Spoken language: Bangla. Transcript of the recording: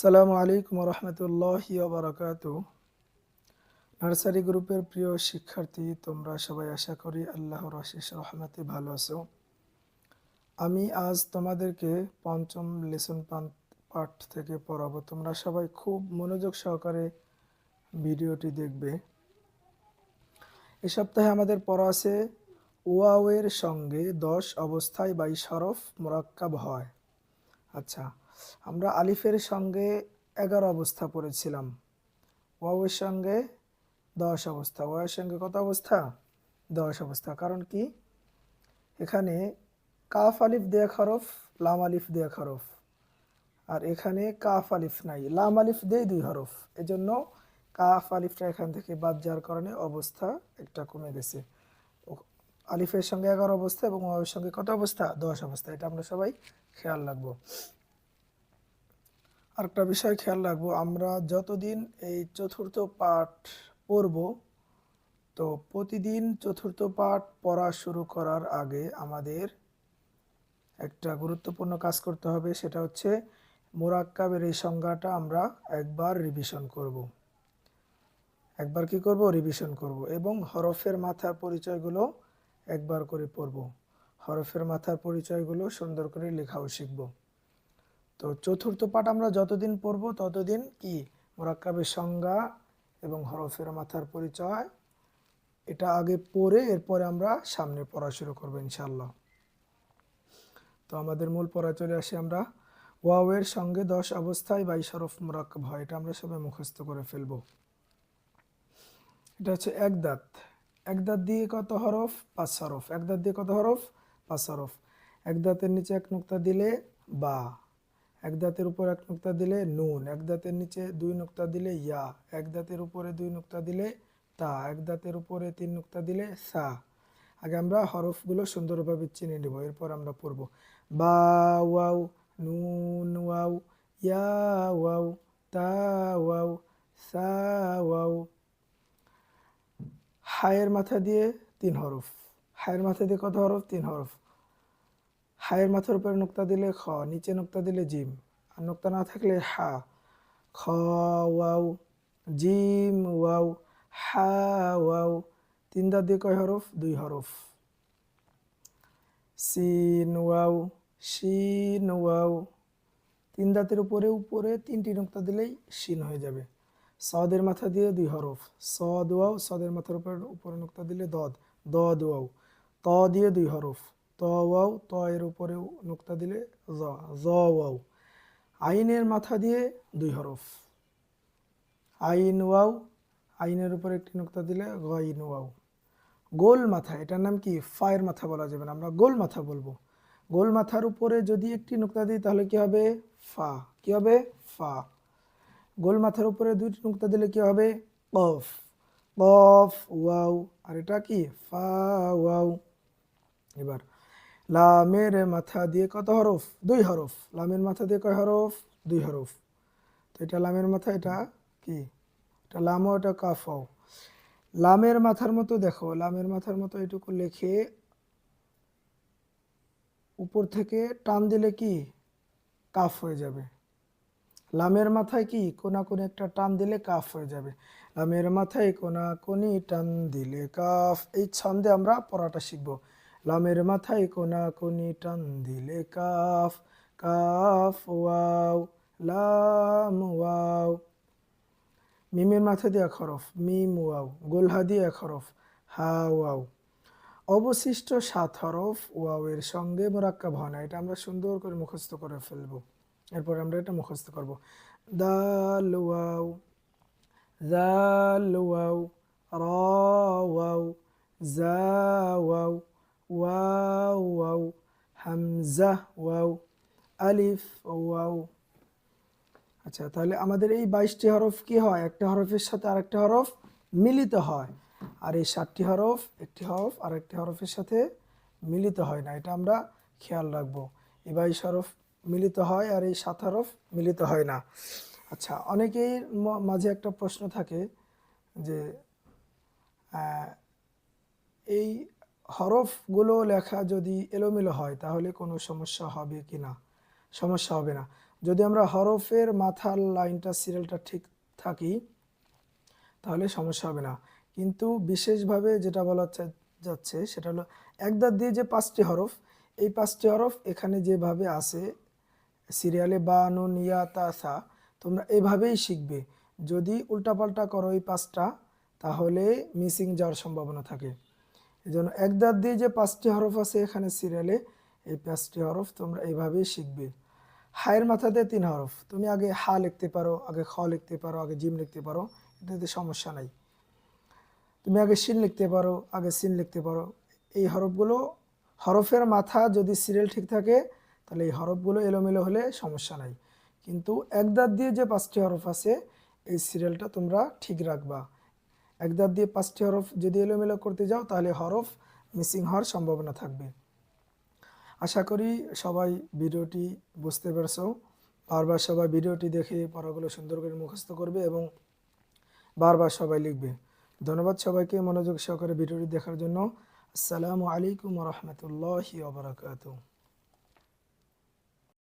সালামু আলাইকুম রহমতুল্লাহ বারাকাতু নার্সারি গ্রুপের প্রিয় শিক্ষার্থী, তোমরা সবাই আশা করি আল্লাহর আশিস রহমতে ভালো আছো। আমি আজ তোমাদেরকে পঞ্চম লেসন পাঠ থেকে পড়াবো। তোমরা সবাই খুব মনোযোগ সহকারে ভিডিওটি দেখবে। এ সপ্তাহে আমাদের পড়া আছে ওয়াওয়ের সঙ্গে দশ অবস্থায় বাই হরফ মোরাক্কাব হয়। আচ্ছা আমরা আলিফের সঙ্গে এগারো অবস্থা পড়েছিলাম। ওয়াওয়ের সঙ্গে দশ অবস্থা। ওয়াওয়ের সঙ্গে কত অবস্থা? দশ অবস্থা। কারণ কি? এখানে কাফ আলিফ দেয়া খরফ, লাম আলিফ দেয়া খরফ। আর এখানে কাফ আলিফ নাই। লাম আলিফ দেয় দুই হরফ। এজন্য কাফ আলিফটা এখান থেকে বাদ যাওয়ার কারণে অবস্থা একটা কমে গেছে। আলিফের সঙ্গে এগারো অবস্থা এবং ওয়াওয়ের সঙ্গে কত অবস্থা? দশ অবস্থা। এটা আমরা সবাই খেয়াল রাখব। আরেকটা বিষয় খেয়াল রাখব, আমরা যতদিন এই চতুর্থ পাঠ পড়ব, তো প্রতিদিন চতুর্থ পাঠ পড়া শুরু করার আগে আমাদের একটা গুরুত্বপূর্ণ কাজ করতে হবে, সেটা হচ্ছে মোরাক্কাবের এই সংজ্ঞাটা আমরা একবার রিভিশন করব। একবার কি করব? রিভিশন করব এবং হরফের মাথার পরিচয়গুলো একবার করে পড়ব। হরফের মাথার পরিচয়গুলো সুন্দর করে লেখাও শিখব। তো চতুর্থ পাঠ আমরা যতদিন পড়ব ততদিন কি? মোরাক্কাবের সংজ্ঞা এবং হরফের মাথার পরিচয়, এটা আগে পড়ে এরপরে আমরা সামনে পড়া শুরু করব ইনশাল্লাহ তো আমাদের মূল পড়া চলে আসি আমরা। ওয়াওয়ের সঙ্গে দশ অবস্থায় বাইশ হরফ মোরাক্কাব হয়, এটা আমরা সবাই মুখস্থ করে ফেলব। এটা হচ্ছে এক দাঁত। এক দাঁত দিয়ে কত হরফ? পাঁচ হরফ এক দাঁত দিয়ে কত হরফ? পাঁচ হরফ এক দাঁতের নিচে এক নুক্তা দিলে বা। এক দাঁতের উপর এক নুক্তা দিলে নুন, এক দাঁতের নিচে দুই নুক্তা দিলে ইয়া, এক দাঁতের উপরে দুই নুক্তা দিলে তা, এক দাঁতের উপরে তিন নুক্তা দিলে সা। আগে আমরা হরফগুলো সুন্দরভাবে চিনে নেব, এরপর আমরা পড়ব। বা, ওয়াও, নুন, ওয়াও, ইয়া, ওয়াও, তা, ওয়াও, সা, ওয়াও। হায়ের মাথা দিয়ে তিন হরফ। হায়ের মাথা দিয়ে কত হরফ? তিন হরফ। হায়ের মাথার উপরে নোক্তা দিলে খ, নিচে নোক্তা দিলে জিম। আর নোক্তা না থাকলে হা। খ, ওয়াও, জিম, ওয়াও, হা, ওয়াও। তিন দাঁত দিয়ে কয় হরফ? দুই হরফ। সিন, ওয়াও, শিন, ওয়াও। তিন দাঁতের উপরে উপরে তিনটি নোক্তা দিলেই শিন হয়ে যাবে। সদের মাথা দিয়ে দুই হরফ। সদ, ওয়াও, সদের মাথার উপরে উপরে নোক্তা দিলে দদ। দদ, ওয়াও। ত দিয়ে দুই হরফ। ত ওয়াও ত এর উপরে নোক্তা দিলে জ জ আইনের মাথা দিয়ে দুই হরফ। আইন ওয়াও, আইনের উপরে একটি নোক্তা দিলে গইন ওয়াও। গোল মাথা, এটার নাম কি? ফায়ের মাথা বলা যাবে না, আমরা গোল মাথা বলব। গোল মাথার উপরে যদি একটি নোক্তা দিই, তাহলে কি হবে? ফা। কি হবে? ফা। গোল মাথার উপরে দুইটি নুক্তা দিলে কি হবে? কফ। কফ, ওয়াও। আর এটা কি? ফা, ওয়াও। এবার লামের মাথা দিয়ে কত হরফ? দুই হরফ। লামের মাথা দিয়ে কয় হরফ? দুই হরফ। তো এটা লামের মাথা, এটা কি? এটা লামও, এটা কাফাও। লামের মাথার মতো দেখো, লামের মাথার মতো এটুকু লেখে উপর থেকে টান দিলে কি? কাফ হয়ে যাবে। লামের মাথায় কি? কোনা কোনি একটা টান দিলে কাফ হয়ে যাবে। লামের মাথায় কোনা কোনি টান দিলে কাফ। এই ছন্দে আমরা পড়াটা শিখব। লামের মাথায় কোনা কোনি টান দিলে কাফ কাফ, ওয়াও, লাম, ওয়াও। মিমের মাথা দিয়ে হরফ মিম, ওয়াও। গোলহা দিয়ে হরফ হা, ওয়াও। অবশিষ্ট সাত হরফ ওয়াওয়ের সঙ্গে মোরাক্কাব হয় না। এটা আমরা সুন্দর করে মুখস্থ করে ফেলব। এরপর আমরা এটা মুখস্থ করব। দাল, ওয়াও। জাল ওয়াও। র, ওয়াও। জা, ওয়াও। ওয়াও ওয়াও হামজা ওয়াও আলিফ ওয়াও আচ্ছা তাহলে আমাদের এই বাইশটি হরফ কি হয়? একটা হরফের সাথে আরেকটা হরফ মিলিত হয়। আর এই সাতটি হরফ, একটি হরফ আর একটি হরফের সাথে মিলিত হয় না। এটা আমরা খেয়াল রাখব। এই বাইশ হরফ মিলিত হয় আর এই সাত হরফ মিলিত হয় না। আচ্ছা অনেকেই মাঝে একটা প্রশ্ন থাকে যে হরফগুলো লেখা যদি এলোমেলো হয়, তাহলে কোনো সমস্যা হবে কি না? সমস্যা হবে না। যদি আমরা হরফের মাথার লাইনটা, সিরিয়ালটা ঠিক থাকি, তাহলে সমস্যা হবে না। কিন্তু বিশেষভাবে যেটা বলা যাচ্ছে, সেটা হলো একদার দিয়ে যে পাঁচটি হরফ, এই পাঁচটি হরফ এখানে যেভাবে আছে, সিরিয়ালে বা নুন ইয়া তা, সা, তোমরা এভাবেই শিখবে। যদি উল্টাপাল্টা করো এই পাঁচটা, তাহলে মিসিং যাওয়ার সম্ভাবনা থাকে। এই জন্য দাঁত দিয়ে যে পাঁচটি হরফ আছে এখানে সিরিয়ালে এই পাঁচটি হরফ তোমরা এইভাবেই শিখবে। হায়ের মাথাতে তিন হরফ। তুমি আগে হা লিখতে পারো, আগে খ লিখতে পারো, আগে জিম লিখতে পারো, এটাতে সমস্যা নাই। তুমি আগে সিন লিখতে পারো, আগে সিন লিখতে পারো। এই হরফগুলো, হরফের মাথা যদি সিরিয়াল ঠিক থাকে, তাহলে এই হরফগুলো এলোমেলো হলে সমস্যা নাই। কিন্তু এক দাঁত দিয়ে যে পাঁচটি হরফ আছে, এই সিরিয়ালটা তোমরা ঠিক রাখবা। একদার দিয়ে পাঁচটি হরফ যদি এলোমেলো করতে যাও, তাহলে হরফ মিসিং হওয়ার সম্ভাবনা থাকবে। আশা করি সবাই ভিডিওটি বুঝতে পারছ। বারবার সবাই ভিডিওটি দেখে পড়াগুলো সুন্দর করে মুখস্থ করবে এবং বারবার সবাই লিখবে। ধন্যবাদ সবাইকে মনোযোগ সহকারে ভিডিওটি দেখার জন্য। আসসালামু আলাইকুম রহমতুল্লাহি ওবরাকাতুহ